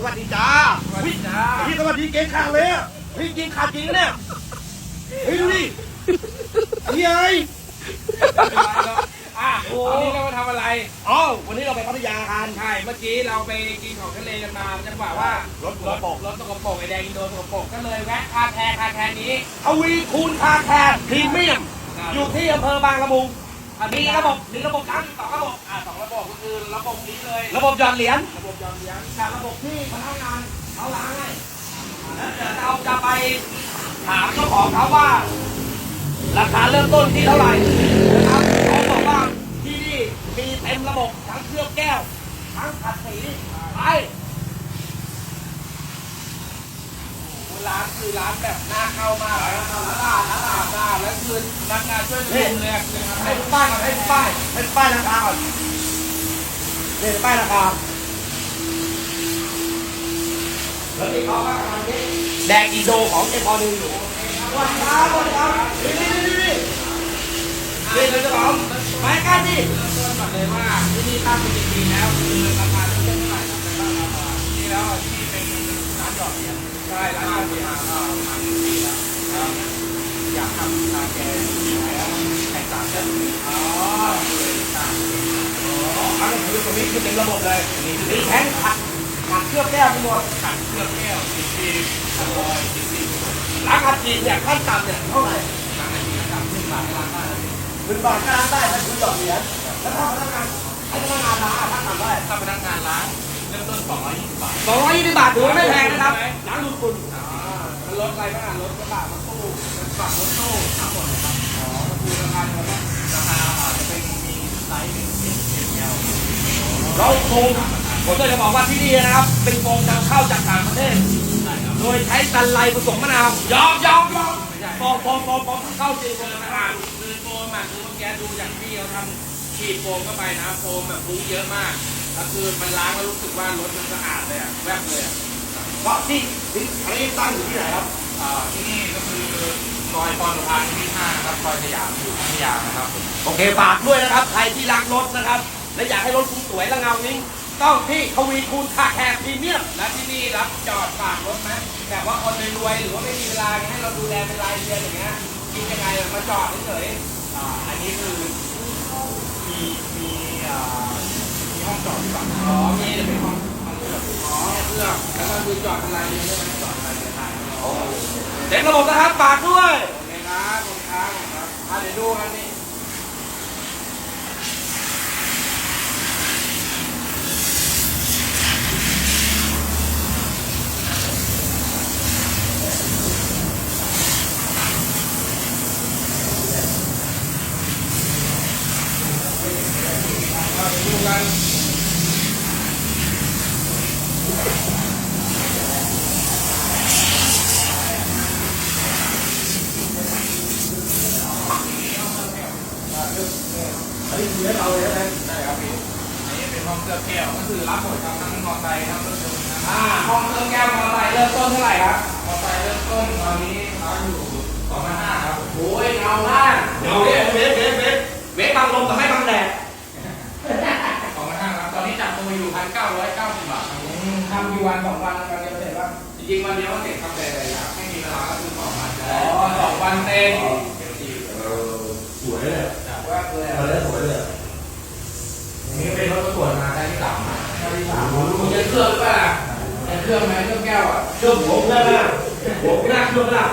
สวัสดีจ้าสวัสดีจ้าพี่สวัสดีเก่งขาดเลยอะพี่จริงขาดจริงนะเนี่ยเฮ้ยดูดินี่ไงอะวันนี้เรามาทำอะไรอ๋อวันนี้เราไปพัทยากันใช่เมื่อกี้เราไปกินของทะเลกันมาจังหวะว่ารถรถปกรถตกกระปรกไอแดงอินโดตกกระปรกก็เลยแวะคาแคร์คาแคร์นี้ทวีคูณคาแคร์พรีเมียมอยู่ที่อำเภอบางละมุง มีระบบมีระบบน้ำสองระบบอ่าสองระบบก็คือระบบนี้เลย ระบบหยอดเหรียญระบบยอมเลี้ยงกับระบบที่พนักงานเขาล้างให้แล้วเดี๋ยวเราจะไปถามเจ้าของเขาว่าราคาเริ่มต้นที่เท่าไหร่นะครับเขาบอกว่าที่นี่มีเต็มระบบทั้งเคลือบแก้วทั้งขัดสีไป ร้านคือร้านแบบน่าเข้ามากร้านเข้าร้านร้านอาบน้ำแล้วคือพนักงานช่วยดูเลยอะคือทำให้ให้ดูป้ายก่อนให้ดูป้ายให้ดูป้ายราคาก่อนนี่ดูป้ายราคาแล้วนี่เขาก็กำลังนี่แดงอีโดของเอพอนึงอยู่สวัสดีครับสวัสดีครับนี่นี่นี่นี่นี่เลยเจ้าของมาใกล้ดิเริ่มต้นก่อนเลยว่าที่นี่ตั้งเป็นจริงๆแล้วคือ อ๋อเลยตั้งนนี้คือตรงนี้คือเป็นระบบเลยมีแท้งขัดขัดเคลือบแก้วทั้งหมดขัดเครื่องแก้วสิบปีอร่อยสิบปีร้านขัดจีนเนี่ยขั้นต่ำเนี่ยเท่าไหร่ร้านไหนที่ทำขึ้นมาร้านได้หนึ่งบาทก็ร้านได้นะคือหยอดเหรียญแล้วถ้าพนักงานให้พนักงานร้านอะขั้นต่ำเท่าไหร่ถ้าพนักงานร้านเริ่มต้นสองร้อยยี่สิบาทสองร้อยยี่สิบบาทถือว่าไม่แพง ตู้รถกระบะรถตู้ทั้งหมดเลยครับอ๋อก็คือราคาเดียวกันราคาอาจจะเป็นมีไซส์เป็นเอ็มเอ็มแอลเราโคงผมก็จะบอกว่าที่นี่นะครับ เป็นโคงนำเข้าจากต่างประเทศ ใช่ครับโดยใช้ตันไลผสมมะนาวยอมยอมยอมปอมปอมปอมปอมเข้าจริงโฟเลยมนะอะคือโฟมอะคือเมื่อกี้ดูอย่างที่เขาทำฉีดโฟมเข้าไปนะโฟมแบบฟุ้งเยอะมากแล้วคือมันล้างแล้วรู้สึกว่ารถมันสะอาดเลยอะแวบเลยอะเพราะที่ที่อันนี้ตั้งอยู่ที่ไหนครับอ่าที่นี่ก็ คือซอยพรประพานที่ห้านะครับซอยสยามอยู่พัทยานะครับโอเคฝากด้วยนะครับ ใครที่รักรถนะครับ และอยากให้รถคุณสวยและเงานิ่งต้องที่ทวีคูณคาแคร์พรีเมียมและที่นี่รับจอดฝากรถไหมแบบว่าคนรวยๆหรือว่าไม่มีเวลาให้เราดูแลเป็นรายเดือนอย่างเงี้ยคิดยังไงมาจอดเฉยๆอ่าอันนี้คือมีมีอ่ามีห้องจอดที่ฝั่งอ๋อมีแต่เป็นห้องห้องเครื่องอ๋อเครื่องแล้วก็คือจอดเป็นรายเดือนได้ไหมจอดรายเดือนได้เต็มระบบนะครับฝากด้วย โอเคครับขอบคุณครับครับอะเดี๋ยวดูอันนี้เราดูกัน ช่ครับพี่อันนี้เป็นห้องเครื่องแก้วก็คือรับหมดครับทั้งมอเตอร์ไซค์ทั้งรถยนต์นะครับอ่าห้องเครื่องแก้วมอเตอร์ไซค์เริ่มต้นเท่าไหร่ครับมอเตอร์ไซค์เริ่มต้นตอนนี้ร้านอยู่สองพันห้าครับโอ้ยเงามากเดี๋ยวเวฟเวฟเวฟเวฟเวฟบังลมแต่ไม่บังแดดสองพันห้าครับตอนนี้จัดโปรอยู่พันเก้าร้อยเก้าสิบบาทครับทำกี่วันสองวันวันเดียวเสร็จป่ะจริงๆวันเดียวก็เสร็จครับแต่อยากให้มีเวลาก็คือสองวันอ๋อสองวันเต็ม สวยเลย จากแรกเลย เออสวยเลย นี่เป็นรถประกวดมาได้ที่สา มได้ที่สามดูจะเครื่องหรือเปล่าจะเครื่องไหมเครื่องแก้วอะเครื่องหัวเครื่องหน้าหัวหน้าเครื่องหน้า